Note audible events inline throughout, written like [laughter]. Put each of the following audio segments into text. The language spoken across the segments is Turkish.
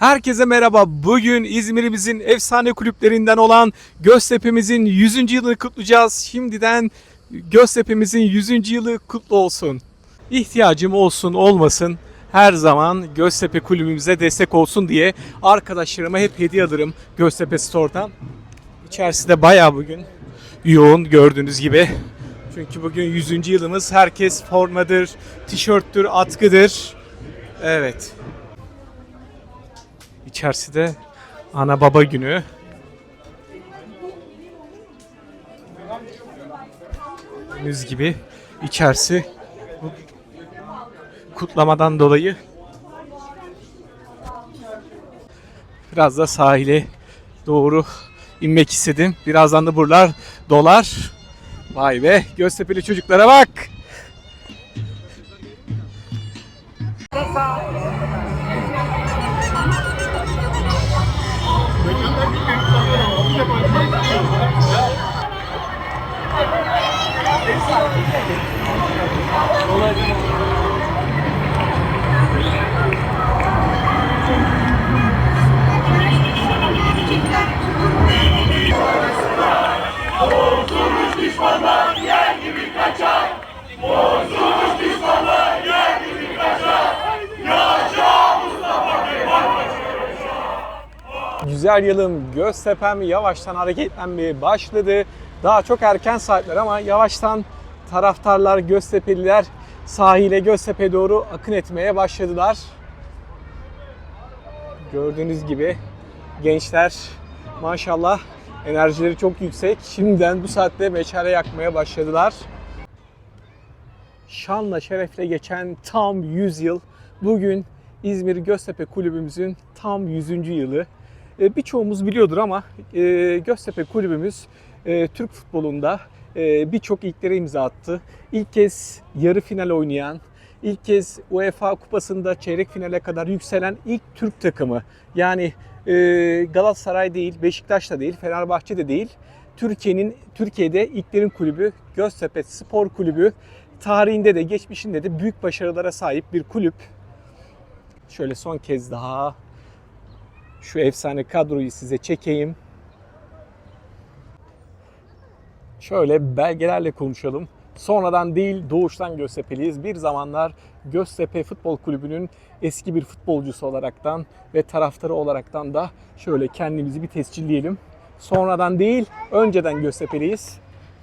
Herkese merhaba. Bugün İzmir'imizin efsane kulüplerinden olan Göztepe'mizin 100. yılını kutlayacağız. Şimdiden Göztepe'mizin 100. yılı kutlu olsun. İhtiyacım olsun olmasın her zaman Göztepe kulübümüze destek olsun diye arkadaşlarıma hep hediye alırım Göztepe Store'dan. İçerisi de bayağı bugün yoğun gördüğünüz gibi. Çünkü bugün 100. yılımız. Herkes formadır, tişörttür, atkıdır. Evet. İçerisi de ana baba günü. Gördüğünüz gibi içerisi kutlamadan dolayı biraz da sahile doğru inmek istedim. Birazdan da buralar dolar. Vay be Göztepe'li çocuklara bak. Güzel yılım Göztepe'm yavaştan hareketlenmeye başladı. Daha çok erken saatler ama yavaştan taraftarlar, Göztepe'liler sahile Göztepe doğru akın etmeye başladılar. Gördüğünüz gibi gençler maşallah enerjileri çok yüksek. Şimdiden bu saatte meşale yakmaya başladılar. Şanla şerefle geçen tam 100 yıl. Bugün İzmir Göztepe Kulübümüzün tam 100. yılı. E, Birçoğumuz biliyordur ama e, Göztepe Kulübümüz e, Türk futbolunda birçok ilklere imza attı. İlk kez yarı final oynayan, ilk kez UEFA Kupası'nda çeyrek finale kadar yükselen ilk Türk takımı. Yani Galatasaray değil, Beşiktaş da değil, Fenerbahçe de değil. Türkiye'nin Türkiye'de ilklerin kulübü Göztepe Spor Kulübü tarihinde de geçmişinde de büyük başarılara sahip bir kulüp. Şöyle son kez daha şu efsane kadroyu size çekeyim. Şöyle belgelerle konuşalım. Sonradan değil doğuştan Göztepe'liyiz. Bir zamanlar Göztepe Futbol Kulübü'nün eski bir futbolcusu olaraktan ve taraftarı olaraktan da şöyle kendimizi bir tescilleyelim. Sonradan değil, önceden Göztepe'liyiz.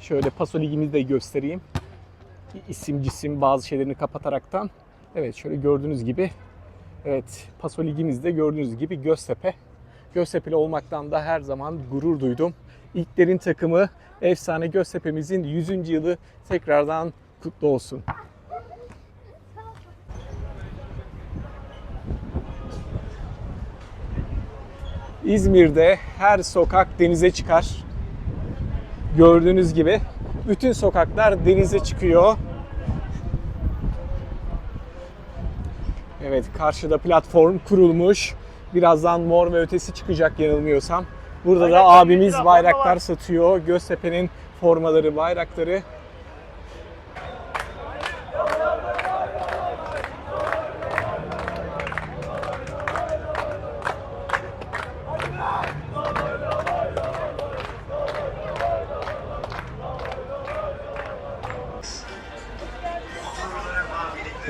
Şöyle Paso Ligimizi de göstereyim. İsim cisim bazı şeylerini kapataraktan. Evet şöyle gördüğünüz gibi Evet, Paso Ligimizde gördüğünüz gibi Göztepe. Göztepe'li olmaktan da her zaman gurur duydum. İlklerin takımı efsane Göztepe'mizin 100. yılı tekrardan kutlu olsun. İzmir'de her sokak denize çıkar. Gördüğünüz gibi bütün sokaklar denize çıkıyor. Evet karşıda platform kurulmuş. Birazdan mor ve ötesi çıkacak yanılmıyorsam. Burada da abimiz bayraklar satıyor. Göztepe'nin formaları, bayrakları.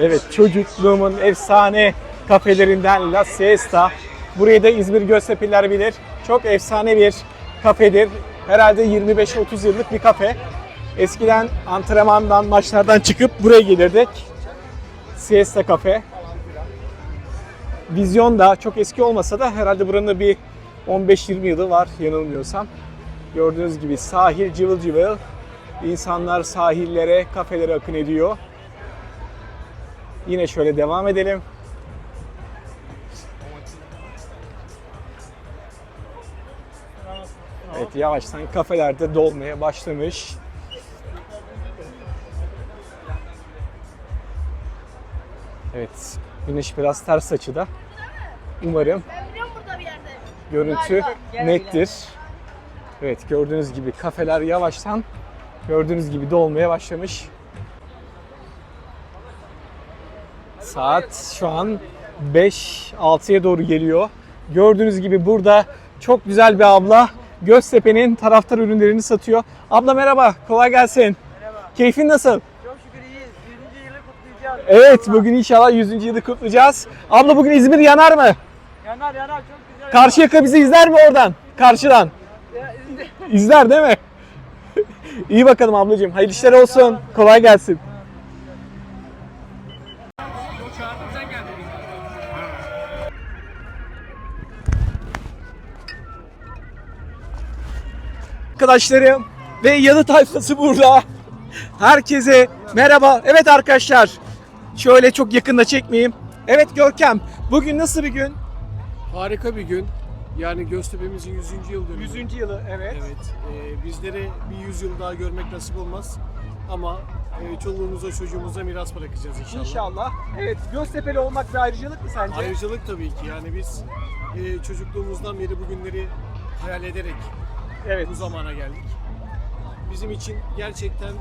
Evet çocukluğumun efsane kafelerinden La Siesta. Burayı da İzmir Göztepe'liler bilir. Çok efsane bir kafedir. Herhalde 25-30 yıllık bir kafe. Eskiden antrenmandan, maçlardan çıkıp buraya gelirdik. Siesta Kafe. Vizyon da çok eski olmasa da herhalde buranın bir 15-20 yılı var yanılmıyorsam. Gördüğünüz gibi sahil cıvıl cıvıl. İnsanlar sahillere, kafelere akın ediyor. Yine şöyle devam edelim. Evet yavaştan kafelerde dolmaya başlamış. Evet güneş biraz ters açıda. Umarım görüntü nettir. Evet gördüğünüz gibi kafeler yavaştan gördüğünüz gibi dolmaya başlamış. Saat şu an 5-6'ya doğru geliyor. Gördüğünüz gibi burada çok güzel bir abla Göztepe'nin taraftar ürünlerini satıyor. Abla merhaba, kolay gelsin. Merhaba. Keyfin nasıl? Çok şükür iyiyiz. 100. yılı kutlayacağız. Evet, bugün inşallah 100. yılı kutlayacağız. Abla bugün İzmir yanar mı? Yanar yanar çok güzel. Karşıyaka bizi izler mi oradan? Karşıdan. İzler değil mi? [laughs] İyi bakalım ablacığım. Hayırlı işler olsun. Kolay gelsin. Arkadaşlarım ve yalı tayfası burada. Herkese merhaba. Evet arkadaşlar. Şöyle çok yakında çekmeyeyim. Evet Görkem. Bugün nasıl bir gün? Harika bir gün. Yani Göztepe'mizin 100. yıl dönümü. 100. yılı evet. Evet. e, bizlere bir 100 yıl daha görmek nasip olmaz. Ama e, çoluğumuza çocuğumuza miras bırakacağız inşallah. İnşallah. Evet Göztepe'li olmak bir ayrıcalık mı sence? Ayrıcalık tabii ki. Yani biz e, çocukluğumuzdan beri bugünleri hayal ederek Evet. bu zamana geldik. Bizim için gerçekten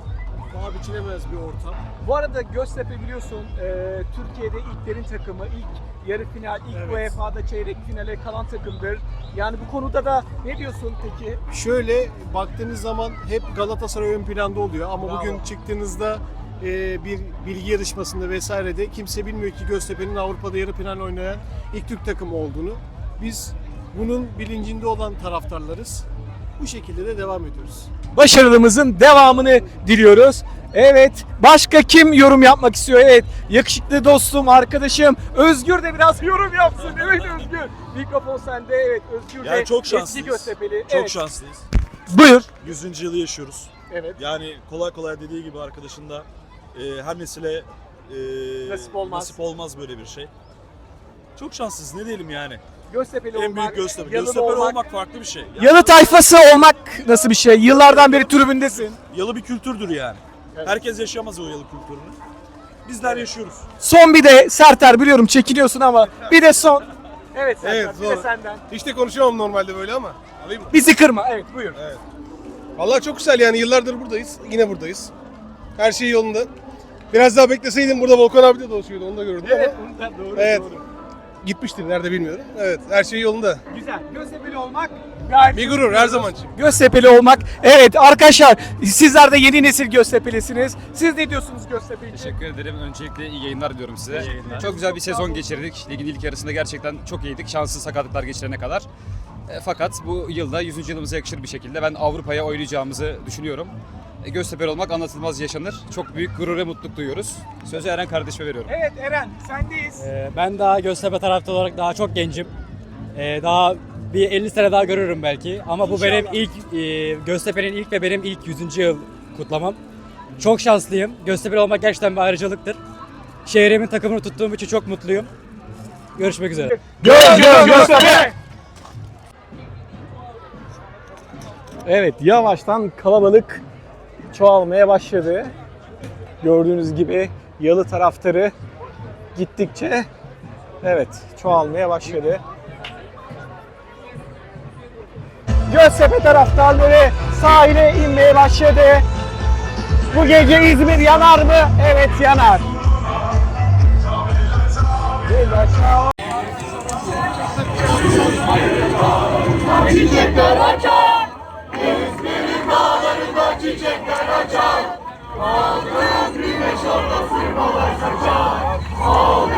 paha biçilemez bir ortam. Bu arada Göztepe biliyorsun e, Türkiye'de ilklerin takımı, ilk yarı final, ilk Evet. UEFA'da çeyrek finale kalan takımdır. Yani bu konuda da ne diyorsun peki? Şöyle baktığınız zaman hep Galatasaray ön planda oluyor ama Bravo. bugün çıktığınızda e, bir bilgi yarışmasında vesairede kimse bilmiyor ki Göztepe'nin Avrupa'da yarı final oynayan ilk Türk takımı olduğunu. Biz bunun bilincinde olan taraftarlarız. Bu şekilde de devam ediyoruz. Başarılımızın devamını diliyoruz. Evet, başka kim yorum yapmak istiyor? Evet, yakışıklı dostum, arkadaşım Özgür de biraz yorum yapsın. Evet Özgür. Mikrofon sende. Evet, Özgür de Yani çok eski şanslıyız. Göztepe'li. Çok evet. şanslıyız. Buyur. 100. yılı yaşıyoruz. Evet. Yani kolay kolay dediği gibi arkadaşın da e, her nesile e, Nasip olmaz. nasip olmaz böyle bir şey. Çok şanslıyız ne diyelim yani. Göztepe'li En olmak, büyük Göztepe. yalılı Göztepe'li olmak. olmak, farklı bir şey. Yani Yalı tayfası olmak nasıl bir şey? Yıllardan beri tribündesin. yalı bir kültürdür yani. Evet. Herkes yaşayamaz o yalı kültürünü. Bizler yaşıyoruz. Son bir de Serter biliyorum çekiniyorsun ama bir de son. Evet Serter Evet, bir de senden. Hiç de konuşamam normalde böyle ama. Alayım mı? Bizi kırma. Evet buyur. Vallahi çok güzel yani yıllardır buradayız. Yine buradayız. Her şey yolunda. Biraz daha bekleseydim burada Volkan abi de dolaşıyordu onu da gördüm Evet, ama onu da doğru, Evet. doğru. Gitmiştir nerede bilmiyorum. Evet her şey yolunda. Güzel. Göztepe'li olmak gayet Bir gurur her zaman için. Göztepe'li olmak. Evet arkadaşlar sizler de yeni nesil Göztepe'lisiniz. Siz ne diyorsunuz Göztepe için? Teşekkür ederim. Öncelikle iyi yayınlar diliyorum size. Çok güzel bir sezon geçirdik. Ligin ilk yarısında gerçekten çok iyiydik. Şanssız sakatlıklar geçirene kadar. E, Fakat bu yılda 100. yılımıza yakışır bir şekilde ben Avrupa'ya oynayacağımızı düşünüyorum. E, Göztepe'li olmak anlatılmaz yaşanır. Çok büyük gurur ve mutluluk duyuyoruz. Sözü Eren kardeşime veriyorum. Evet Eren sendeyiz. Ee, Ben daha Göztepe taraftarı olarak daha çok gencim. Ee, Daha bir 50 sene daha görürüm belki. Ama bu benim ilk, e, Göztepe'nin ilk ve benim ilk 100. yıl kutlamam. Çok şanslıyım. Göztepe'li olmak gerçekten bir ayrıcalıktır. Şehrimin takımını tuttuğum için çok mutluyum. Görüşmek üzere. Göz göz Göztepe! Evet yavaştan kalabalık çoğalmaya başladı. Gördüğünüz gibi yalı taraftarı gittikçe evet çoğalmaya başladı. Göztepe taraftarları sahile inmeye başladı. Bu gece İzmir yanar mı? Evet yanar. Bir aşağı Düşmanlar yer gibi kaçar.